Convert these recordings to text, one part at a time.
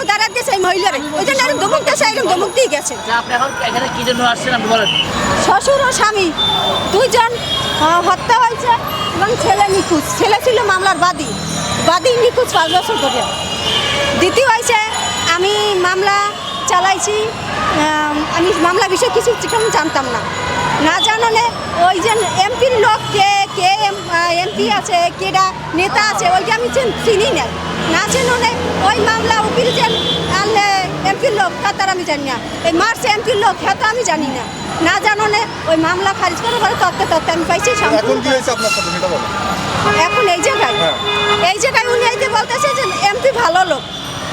এখনও দাঁড়াতে দিয়েছে এই মহিলারা। ওই জন্য এরকম ধমক দিয়েছে এরকম ধমক দিয়ে গেছে। আপনি এখন এখানে কি জন্য আসছেন আপনি বলেন। শ্বশুর ও স্বামী দুইজন হত্যা হয়েছে এবং ছেলে নিখোঁজ। ছেলে ছিল মামলার বাদী। বাদী নিখোঁজ পাঁচ বছর ধরে। দ্বিতীয় হয়েছে আমি মামলা চালাইছি আমি মামলা বিষয়ে কিছু জানতাম না। না জানালে ওই যে এমপির লোক কে কে এমপি আছে কেডা নেতা আছে ওইটা আমি চিন- চিনি না। না জানালে ওই মামলা উকিল যে আনলে এমপির লোক তা তার আমি জানি না। এই মার্চ এমপির লোক হ্যাঁ তো আমি জানি না। না জানালে ওই মামলা খারিজ করে পরে তত্ত্বে তত্ত্বে আমি পাইছি এখন এই জায়গায় হ্যাঁ। এই জায়গায় উনি বলতেছে যে এমপি ভালো লোক।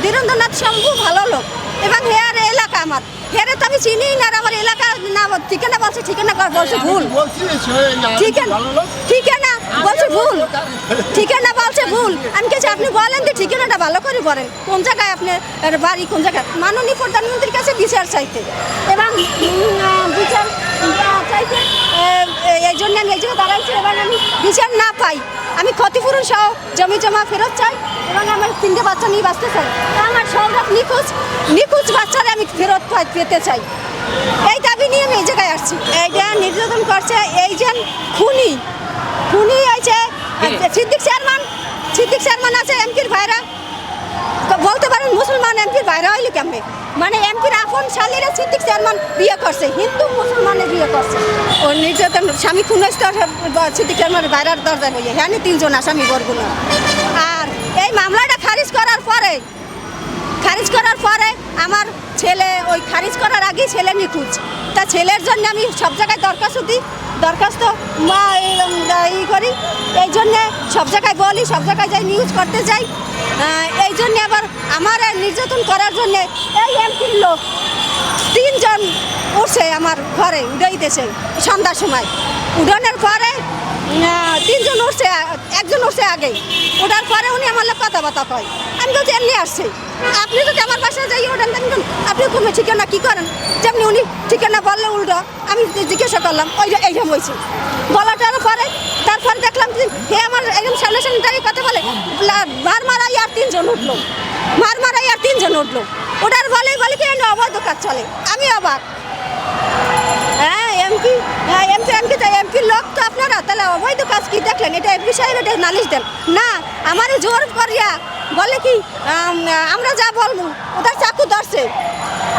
বীরেন্দ্রনাথ শম্ভু ভালো লোক। এবং হেয়ার এলাকা আমার। হেয়ারে তো আমি চিনি না আমার এলাকা না ঠিকানা বলছে ঠিকানা বলছে ভুল। ঠিকানা বলছে ভুল। ঠিকানা বলছে ভুল। আমি কেছি আপনি বলেন যে ঠিকানাটা ভালো করে বলেন। কোন জায়গায় আপনি এর বাড়ি কোন জায়গায়? মাননীয় প্রধানমন্ত্রীর কাছে বিচার চাইতে। এবং বিচার চাইতে এই জন্য আমি এই জায়গায় দাঁড়াইছি। এবং আমি বিচার না পাই। আমি ক্ষতিপূরণ সহ জমি জমা ফেরত চাই। এবং আমার তিনটে বাচ্চা নিয়ে বাঁচতে চাই আমার সৌরভ নিখোঁজ নিখোঁজ বাচ্চারা আমি ফেরত পেতে চাই। এই দাবি নিয়ে আমি এই জায়গায় আসছি। এইটা নির্যাতন করছে এই যে খুনি খুনি হয়েছে সিদ্দিক চেয়ারম্যান সিদ্দিক চেয়ারম্যান আছে এমপির ভাইরা। তো বলতে পারেন মুসলমান এমপির বাইরে হইলে কেমনে? মানে এমপির আপন শালিরা সিদ্দিক চেয়ারম্যান বিয়ে করছে হিন্দু মুসলমানে বিয়ে করছে। ও নির্যাতন স্বামী খুনেস তো সিদ্দিক চেয়ারম্যানের বাইরের দরজায় বইয়ে হ্যাঁ তিনজন আসামি বরগুলো এই মামলাটা খারিজ করার পরে, খারিজ করার পরে আমার ছেলে, ওই খারিজ করার আগেই ছেলে নিখোঁজ। তা ছেলের জন্য আমি সব জায়গায় দরখাস্ত দিই, দরখাস্ত মা ই করি। এই জন্যে সব জায়গায় বলি, সব জায়গায় যাই নিউজ করতে যাই। এই জন্যে আবার আমার নির্যাতন করার জন্যে এই এমপির লোক তিনজন উঠছে আমার ঘরে, উড়াইতেছে সন্ধ্যার সময়। উড়ানোর পরে তিনজন উঠছে একজন উঠছে আগে ওঠার পরে উনি আমার লোক কথাবার্তা কয়। আমি তো এমনি আসছি। আপনি যদি আমার বাসায় যাই ওঠেন বললাম, আপনি কোনো ঠিকানা কী করেন? যেমনি উনি ঠিকানা বললে উল্টো আমি জিজ্ঞাসা করলাম ওই যে এইরকম হয়েছে। বলাটার পরে তারপরে দেখলাম যে হে আমার একদম সামনে সামনে দাঁড়িয়ে কথা বলে মার মারাই আর তিনজন উঠল। মার মারাই আর তিনজন উঠল। ওটার বলে বলে কি অবৈধ কাজ চলে। আমি অবাক। এমপি? হ্যাঁ এমপি এমপি, তাই এমপির লোক তো আপনারা। তাহলে অবৈধ কাজ কি দেখলেন? এটা এমপি সাহেব এটা নালিশ দেন। না, আমার জোর করিয়া বলে কি আমরা যা বলব, ওদের চাকু ধরছে।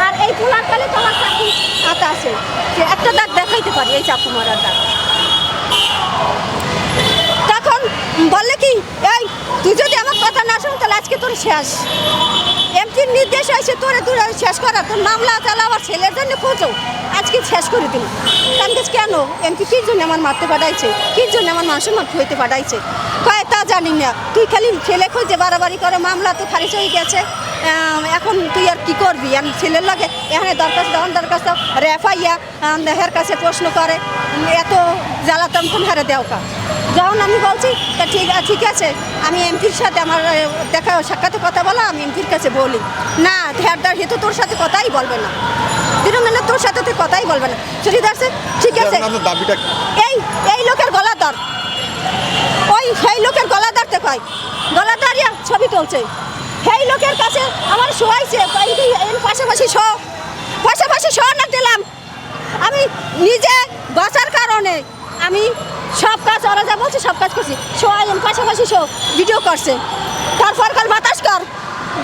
আর এই পোলার কালে তোমার চাকু হাতে আছে। একটা দাগ দেখাইতে পারি এই চাকু মারার দাগ। তখন বললে কি, এই, তুই যদি আমার কথা না শুন তাহলে আজকে তোর শেষ। এমপির নির্দেশ হয়েছে তোরে তোর শেষ করা, তোর মামলা তাহলে আমার ছেলের জন্য খোঁজো। আজকে শেষ করে দিল। কারণ কেন? এমপি কী জন্য আমার মারতে পাঠাইছে? কী জন্য আমার মানুষের মাঠ হইতে পাঠাইছে? কয় তা জানি না। তুই খালি ছেলে খোঁজে বাড়াবাড়ি করে, মামলা তো খারিজ হয়ে গেছে। এখন তুই আর কি করবি? আমি ছেলের লাগে এখানে দরখাস্ত দেওয়ান দরখাস্ত রেফাইয়া হের কাছে প্রশ্ন করে। এত জ্বালাতন তুমি হারে দেও কা? যখন আমি বলছি তা ঠিক আছে ঠিক আছে আমি এমপির সাথে আমার দেখা সাক্ষাতে কথা বলা আমি এমপির কাছে বলি। না ধ্যারদার হেতু তোর সাথে কথাই বলবে না। দিনমেলা তোর সাথে তুই কথাই বলবে না। চুরিদার সে ঠিক আছে এই এই লোকের গলা ধর ওই সেই লোকের গলা ধরতে কয়। গলা দাঁড়িয়ে ছবি তুলছে। সেই লোকের কাছে আমার শোয়াইছে এর পাশাপাশি শো পাশাপাশি শো না দিলাম। আমি নিজে বাঁচার কারণে আমি সব কাজ ওরা যা বলছে সব কাজ করছি। শোয়াই এর পাশাপাশি শো ভিডিও করছে। তারপর কাল বাতাস কর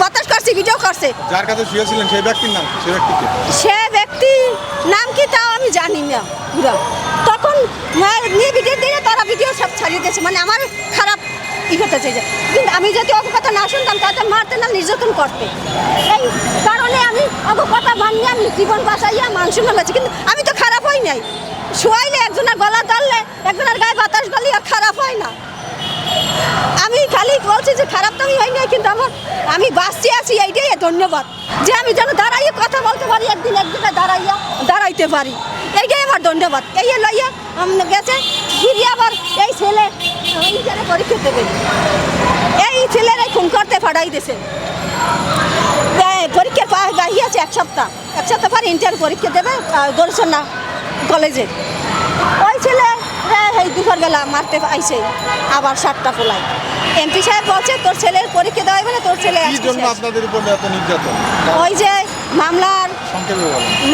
বাতাস করছি ভিডিও করছে। যার কাছে শুয়েছিলেন সেই ব্যক্তির নাম কি? সেই ব্যক্তিকে সে ব্যক্তি নাম কি তাও আমি জানি না পুরো। তখন নিয়ে ভিডিও দিয়ে তারা ভিডিও সব ছাড়িয়ে দিয়েছে। মানে আমার খারাপ কিন্তু আমি অত কথা না শুনতাম, তাহলে মারতে না, নির্যাতন করতে। এই কারণে আমি অত কথা মানিয়ে আমি জীবন বাঁচাইয়া মানুষ মেলাছি কিন্তু আমি তো খারাপ হই নাই। শোয়াইলে একজনের গলা ধরলে একজনের গায়ে বাতাস গলি, আর খারাপ হয় না। আমি খালি বলছি যে, খারাপ তো আমি হয় নাই, কিন্তু আমার, আমি বাঁচতে আছি, এইটাই ধন্যবাদ। যে আমি যেন দাঁড়াইয়ে কথা বলতে পারি, একদিন একদিনে দাঁড়াইয়া দাঁড়াইতে পারি। এইটাই আমার ধন্যবাদ। এই লইয়া গেছে, ফিরিয়ে আবার এই ছেলে ইন্টারে পরীক্ষা দেবে। এই ছেলের এই খুন করতে ফাটাই দিছে। পরীক্ষার আছে এক সপ্তাহ। এক সপ্তাহ পর ইন্টার পরীক্ষা দেবে গরসন্না কলেজে ওই ছেলে এই দুপুরবেলা মারতে আইছে আবার সাতটা পোলাই এমপি সাহেব বলছে তোর ছেলের পরীক্ষা দেওয়া হবে না তোর ছেলে আপনাদের উপর এত নির্যাতন? ওই যে মামলার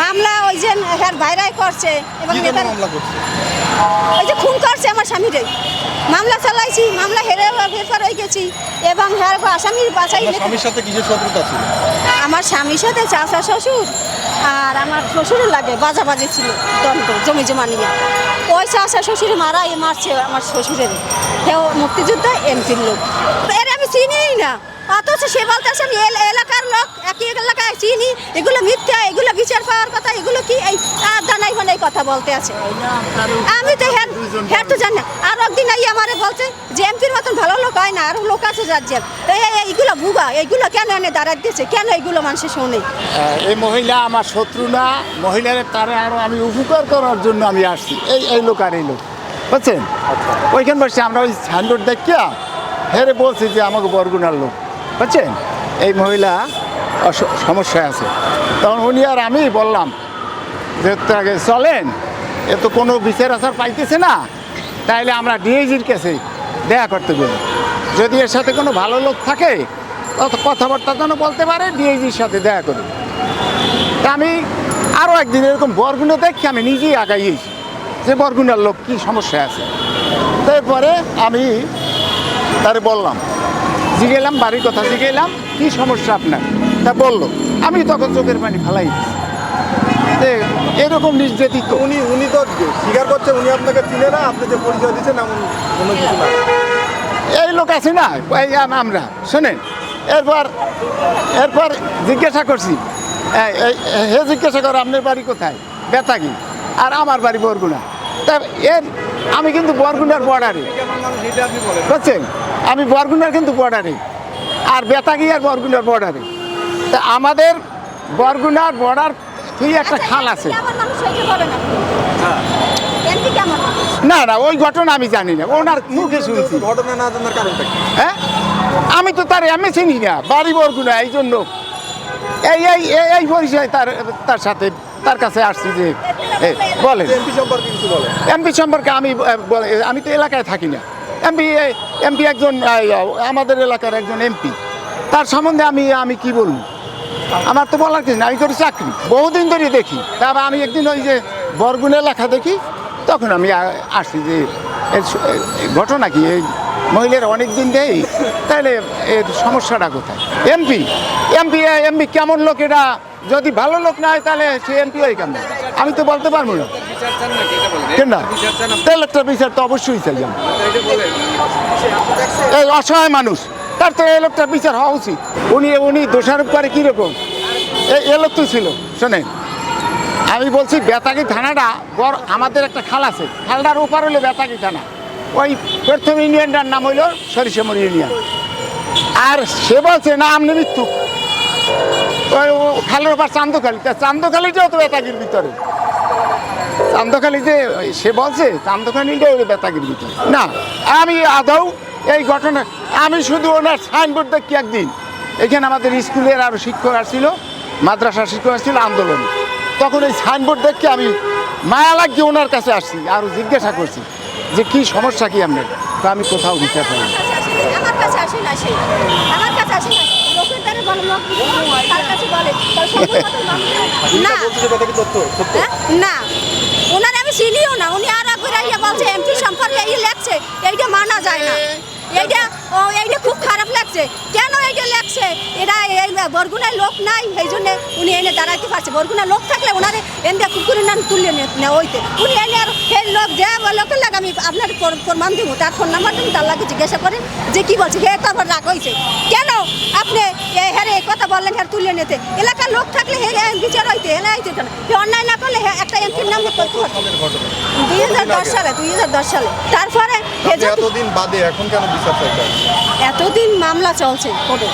মামলা ওই যে হ্যার বাইরাই করছে এবং ওই যে খুন করছে আমার স্বামীরে মামলা চালাইছি মামলা হেরে ফেরফার হয়ে গেছি এবং হ্যাঁ আসামির বাছাই স্বামীর সাথে কিসের শত্রুতা ছিল? আমার স্বামীর সাথে চাচা শ্বশুর আর আমার শ্বশুরের লাগে বাজাবাজি ছিল দন্ত জমি জমা নিয়ে। ওই চাষা শ্বশুরে মারা এ মারছে আমার শ্বশুরের। হেও মুক্তিযুদ্ধ এমপির লোক। চিনিই না। অথচ সে বলতেছে আমি এলাকার লোক একই এলাকায় চিনি। এগুলো মিথ্যা এগুলো বিচার পাওয়ার কথা এগুলো কি? এই আর দানাই বানাই কথা বলতে আছে। আমি তো হ্যাঁ হ্যাঁ তো জানি না। আর একদিন এই আমারে বলছে যে এমপির মতন ভালো লোক হয় না আর লোক আছে এই এই- এইগুলো ভুগা এইগুলো কেন এনে দাঁড়ায় দিয়েছে? কেন এইগুলো মানুষে শোনে? এই মহিলা আমার শত্রু না। মহিলার তারা আরও আমি উপকার করার জন্য আমি আসছি। এই এই লোক আর এই লোক। বুঝছেন? ওইখান বসে আমরা ওই সাইনবোর্ড দেখিয়া হেরে বলছি যে আমাকে বরগুনার লোক, বুঝছেন? এই মহিলা সমস্যায় আছে। তখন উনি আর আমি বললাম যে তাকে চলেন, এ তো কোনো বিচার আচার পাইতেছে না। তাইলে আমরা ডিএজির কাছে দেখা করতে বলি যদি এর সাথে কোনো ভালো লোক থাকে তত কথাবার্তা যেন বলতে পারে ডিএজির সাথে দেখা করি। তা আমি আরও একদিন এরকম বরগুনা দেখি আমি নিজেই আগাইয়েছি যে, বরগুনার লোক কী সমস্যা আছে? তারপরে আমি তারে বললাম জিগেলাম বাড়ির কথা জিগেলাম কী সমস্যা আপনার? তা বলল আমি তখন চোখের পানি ফেলাই এরকম নির্যাতিত। উনি উনি তো স্বীকার করছে উনি আপনাকে চিনে না আপনি যে পরিচয় দিচ্ছেন এমন কোনো কিছু না। এই লোক আছে না এই আমরা শোনেন এরপর এরপর জিজ্ঞাসা করছি হে জিজ্ঞাসা করে আপনার বাড়ি কোথায়? বেতাগি আর আমার বাড়ি বরগুনা। তা এর আমি কিন্তু বরগুনার বর্ডারে। বুঝছেন? আমি বরগুনার কিন্তু বর্ডারে। আর বেতাগি আর বরগুনার বর্ডারে। তা আমাদের বরগুনার বর্ডার তুই একটা খাল আছে। বলে না। না ওই ঘটনা আমি জানি না। ওনার মুখে শুনছি। ঘটনা না জানার কারণটা কি? হ্যাঁ? আমি তো তার আমি চিনি না। বাড়ি বরগুনা এই জন্য এই এই এই- এই পরিচয় তার তার সাথে তার কাছে আসছি যে বলেন। এমপি সম্পর্কে কিছু বলেন। এমপি সম্পর্কে আমি আমি তো এলাকায় থাকি না। এমপি এমপি একজন আমাদের এলাকার একজন এমপি। তার সম্বন্ধে আমি আমি কি বলব? আমার তো বলার কিছু না আমি করি চাকরি বহুদিন ধরে দেখি। তারপর আমি একদিন ওই যে বরগুনা এলাকা দেখি তখন আমি আ- আসছি যে এর ঘটনা কি? এই মহিলার অনেক দিন দেই তাহলে এর সমস্যাটা কোথায়? এমপি এমপি এমপি কেমন লোক এটা যদি ভালো লোক না হয়, তাহলে সে এমপি হয় কেন আমি তো বলতে পারব না। কেন না? তাহলে একটা বিচার তো অবশ্যই চাই। এই অসহায় মানুষ, তার তো এই লোকটার বিচার হওয়া উচিত। উনি উনি দোষারোপ করে কীরকম? এই এ লোক তো ছিল, শোনেন। আমি বলছি, বেতাগি থানাটা বড়, আমাদের একটা খাল আছে। খালটার ওপার হলো বেতাগি থানা। ওই প্রথম ইউনিয়নটার নাম হইল সরিষামুড়ি ইউনিয়ন। আর সে বলছে, না, আপনি মৃত্যু ওই খালের ওপার চান্দখালি। তা চান্দখালিটাও তো বেতাগির ভিতরে। চান্দখালিতে সে বলছে, চান্দখালিটাও বেতাগির ভিতরে। না, আমি আদৌ এই ঘটনা, আমি শুধু ওনার সাইনবোর্ড দেখি একদিন। এখানে আমাদের স্কুলের আরও শিক্ষক আসছিল মাদ্রাসার শিক্ষক আসছিল আন্দোলনে। তখন এই সাইনবোর্ড দেখে আমি মায়া লাগিয়ে ওনার কাছে আসছি, আর জিজ্ঞাসা করছি যে কি সমস্যা কি আপনার? তো আমি কোথাও বিচার না আমার কাছে আসে না লোকের দ্বারা বলে লোক তার কাছে বলে তার সম্পর্ক তো মানুষ না। বলছে যে কথা কি তথ্য সত্য? হ্যাঁ? না। ওনার আমি চিনিও না। উনি আর একবার আইয়া বলছে এমপি সম্পর্কে এই লেখছে এইটা মানা যায় না। এইটা ও এইটা খুব খারাপ লাগছে কেন এইটা লেখছে? এরা এই বরগুনায় লোক নাই সেই জন্য উনি এনে দাঁড়াইতে পারছে। বরগুনা লোক থাকলে ওনারে এনে কুকুরের নাম তুলে না হইতে। উনি এনে আর সেই লোক যে লোকের লাগে আমি আপনার প্রমাণ দিব তার ফোন নাম্বার তুমি তার লাগে জিজ্ঞাসা করেন যে কি বলছে। হে তারপর রাগ হয়েছে কেন আপনি এ হ্যারে এই কথা বললেন হ্যাঁ তুলে নিতে। এলাকার লোক থাকলে হে বিচার হইতে হেলে হইতে কেন? হে অন্যায় না করলে একটা এমপির নাম করতে পারতো দুই হাজার দশ সালে দুই হাজার দশ সালে। তারপরে এতদিন বাদে এখন কেন বিচার এতদিন মামলা চলছে কোর্টে।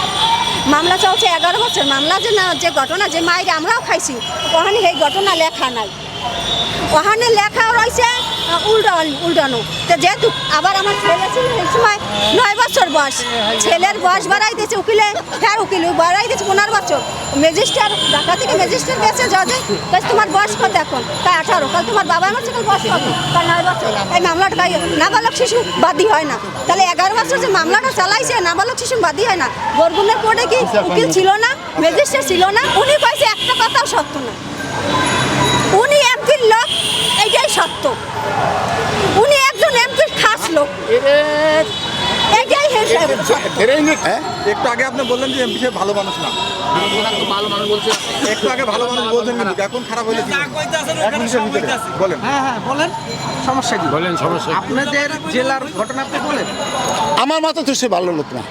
মামলা চলছে এগারো বছর। মামলা যে না, যে ঘটনা, যে মায়ের আমরাও খাইছি ওখানে সেই ঘটনা লেখা নাই। ওখানে লেখা রয়েছে উল্টান উল্টানো। তো যেহেতু আবার আমার ছেলে ছিল এই সময় নয় বছর বয়স। ছেলের বয়স বাড়াই দিয়েছে উকিলে। হ্যাঁ উকিল বাড়াই দিয়েছে পনেরো বছর। ম্যাজিস্ট্রার ঢাকা থেকে ম্যাজিস্ট্রেট গেছে জজে। কাজ তোমার বয়স কত এখন? তাই আঠারো। কাল তোমার বাবা আমার ছেলে বয়স কত? তার নয় বছর। এই মামলাটা নাবালক শিশু বাদী হয় না। তাহলে এগারো বছর যে মামলাটা চালাইছে, নাবালক শিশু বাদী হয় না। বরগুনের কোর্টে কি উকিল ছিল না? ম্যাজিস্ট্রেট ছিল না? উনি কয়েছে একটা কথাও সত্য না উনি এমপির লোক এইটাই সত্য উনি একজন এমপির খাস লোক এইটাই হেসে- সত্য। হ্যাঁ? একটু আগে আপনি বললেন যে এমপি সাহেব ভালো মানুষ না। ভালো মানুষ বলছে। একটু আগে ভালো মানুষ বলছেন কিন্তু এখন খারাপ হইলে কি হবে? এক মিনিটের ভিতরে বলেন। হ্যাঁ হ্যাঁ বলেন। সমস্যা কি? বলেন সমস্যা আপনাদের জেলার ঘটনা আপনি বলেন। আমার মতো তো সে ভালো লোক না।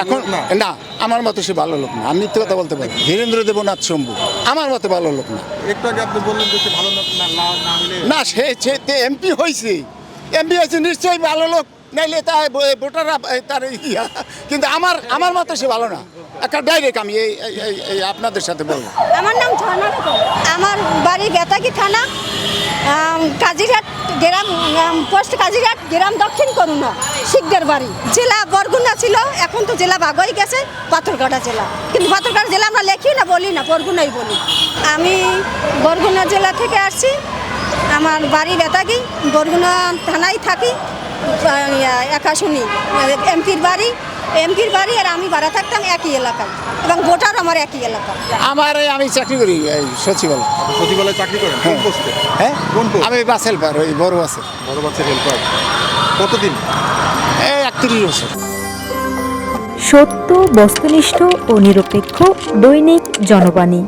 এখন না? না আমার মতো সে ভালো লোক না। আমি মিথ্যে কথা বলতে পারি। ধীরেন্দ্র দেবনাথ শম্ভু আমার মতো ভালো লোক না। একটু আগে আপনি বললেন যে সে ভালো লোক না না- হলে না সে সে এমপি হয়েছে হয়েছে নিশ্চয়ই ভালো লোক, নাইলে ভো- ভোটাররা তার ইয়া। কিন্তু আমার আমার মতো সে ভালো না। একটা ডাইরেক্ট আমি এই, এই- আপনাদের সাথে বলব। আমার নাম ঝর্ণা আমার বাড়ি বেতাকি থানা কাজিরহাট গ্রাম পোস্ট কাজিরহাট গ্রাম দক্ষিণ করুণা শিখদের বাড়ি। জেলা বরগুনা ছিল, এখন তো জেলা বাগই গেছে, পাথরঘাটা জেলা। কিন্তু পাথরঘাটা জেলা আমরা লেখি না, বলি না, বরগুনাই বলি। আমি বরগুনা জেলা থেকে আসছি আমার বাড়ি বেতাকি বরগুনা থানায় থাকি একা শুনি। এমপির বাড়ি এমপির বাড়ি আর আমি ভাড়া থাকতাম একই এলাকায় এবং ভোটার আমার একই এলাকা আমার আমি চাকরি করি এই সচিবালয়। সচিবালয়ে চাকরি করেন? কোন পোস্টে? হ্যাঁ? কোন আমি বাস হেল্পার ওই বড় বাসে। বড় বাচ্চা হেল্পার। কতদিন? এই একত্রিশ বছর। সত্য বস্তুনিষ্ঠ ও নিরপেক্ষ দৈনিক জনবাণী।